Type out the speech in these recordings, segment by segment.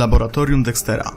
Laboratorium Dextera.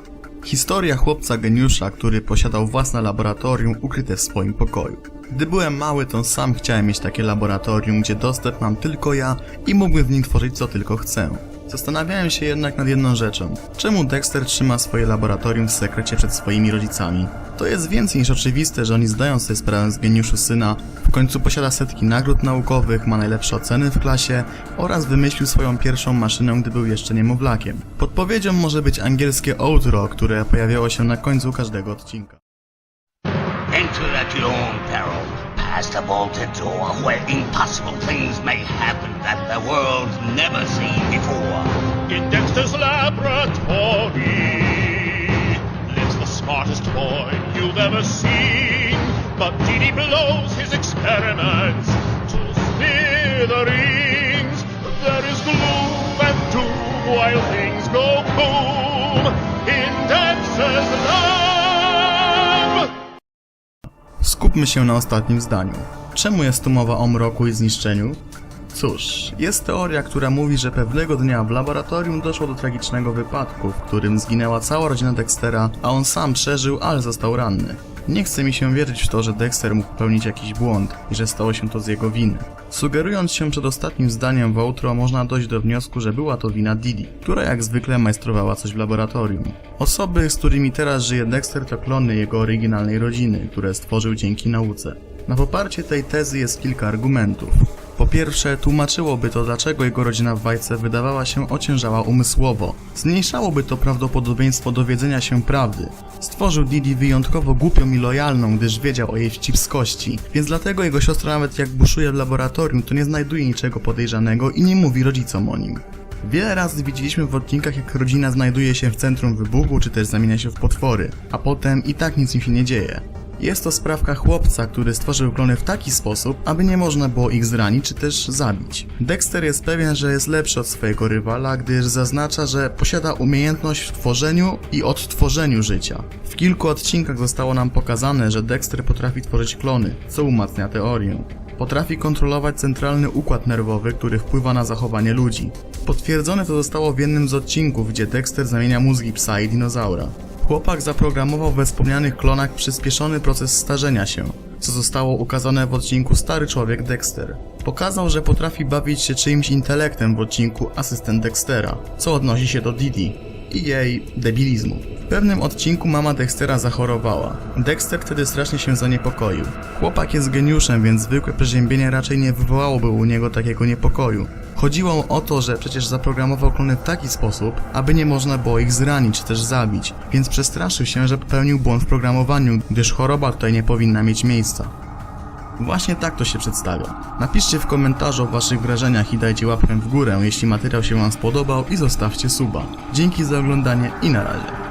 Historia chłopca geniusza, który posiadał własne laboratorium ukryte w swoim pokoju. Gdy byłem mały, to sam chciałem mieć takie laboratorium, gdzie dostęp mam tylko ja i mógłbym w nim tworzyć co tylko chcę. Zastanawiałem się jednak nad jedną rzeczą. Czemu Dexter trzyma swoje laboratorium w sekrecie przed swoimi rodzicami? To jest więcej niż oczywiste, że oni zdają sobie sprawę z geniuszu syna, w końcu posiada setki nagród naukowych, ma najlepsze oceny w klasie oraz wymyślił swoją pierwszą maszynę, gdy był jeszcze niemowlakiem. Podpowiedzią może być angielskie outro, które pojawiało się na końcu każdego odcinka. Enter at your own peril, past a vaulted door where impossible things may happen that the world's never seen before. Ever seen. But Didi blows his experiments to. There is gloom and doom while things go boom in Dexter's lab. Skupmy się na ostatnim zdaniu. Czemu jest tu mowa o mroku i zniszczeniu? Cóż, jest teoria, która mówi, że pewnego dnia w laboratorium doszło do tragicznego wypadku, w którym zginęła cała rodzina Dextera, a on sam przeżył, ale został ranny. Nie chce mi się wierzyć w to, że Dexter mógł popełnić jakiś błąd i że stało się to z jego winy. Sugerując się przed ostatnim zdaniem w outro, można dojść do wniosku, że była to wina Didi, która jak zwykle majstrowała coś w laboratorium. Osoby, z którymi teraz żyje Dexter to klony jego oryginalnej rodziny, które stworzył dzięki nauce. Na poparcie tej tezy jest kilka argumentów. Po pierwsze, tłumaczyłoby to, dlaczego jego rodzina w bajce wydawała się ociężała umysłowo. Zmniejszałoby to prawdopodobieństwo dowiedzenia się prawdy. Stworzył Didi wyjątkowo głupią i lojalną, gdyż wiedział o jej wścibskości, więc dlatego jego siostra nawet jak buszuje w laboratorium, to nie znajduje niczego podejrzanego i nie mówi rodzicom o nim. Wiele razy widzieliśmy w odcinkach, jak rodzina znajduje się w centrum wybuchu, czy też zamienia się w potwory, a potem i tak nic im się nie dzieje. Jest to sprawka chłopca, który stworzył klony w taki sposób, aby nie można było ich zranić czy też zabić. Dexter jest pewien, że jest lepszy od swojego rywala, gdyż zaznacza, że posiada umiejętność w tworzeniu i odtworzeniu życia. W kilku odcinkach zostało nam pokazane, że Dexter potrafi tworzyć klony, co umacnia teorię. Potrafi kontrolować centralny układ nerwowy, który wpływa na zachowanie ludzi. Potwierdzone to zostało w jednym z odcinków, gdzie Dexter zamienia mózgi psa i dinozaura. Chłopak zaprogramował we wspomnianych klonach przyspieszony proces starzenia się, co zostało ukazane w odcinku Stary Człowiek Dexter. Pokazał, że potrafi bawić się czyimś intelektem w odcinku Asystent Dextera, co odnosi się do Didi i jej debilizmu. W pewnym odcinku mama Dextera zachorowała. Dexter wtedy strasznie się zaniepokoił. Chłopak jest geniuszem, więc zwykłe przeziębienie raczej nie wywołałoby u niego takiego niepokoju. Chodziło o to, że przecież zaprogramował klony w taki sposób, aby nie można było ich zranić czy też zabić, więc przestraszył się, że popełnił błąd w programowaniu, gdyż choroba tutaj nie powinna mieć miejsca. Właśnie tak to się przedstawia. Napiszcie w komentarzu o waszych wrażeniach i dajcie łapkę w górę, jeśli materiał się wam spodobał i zostawcie suba. Dzięki za oglądanie i na razie.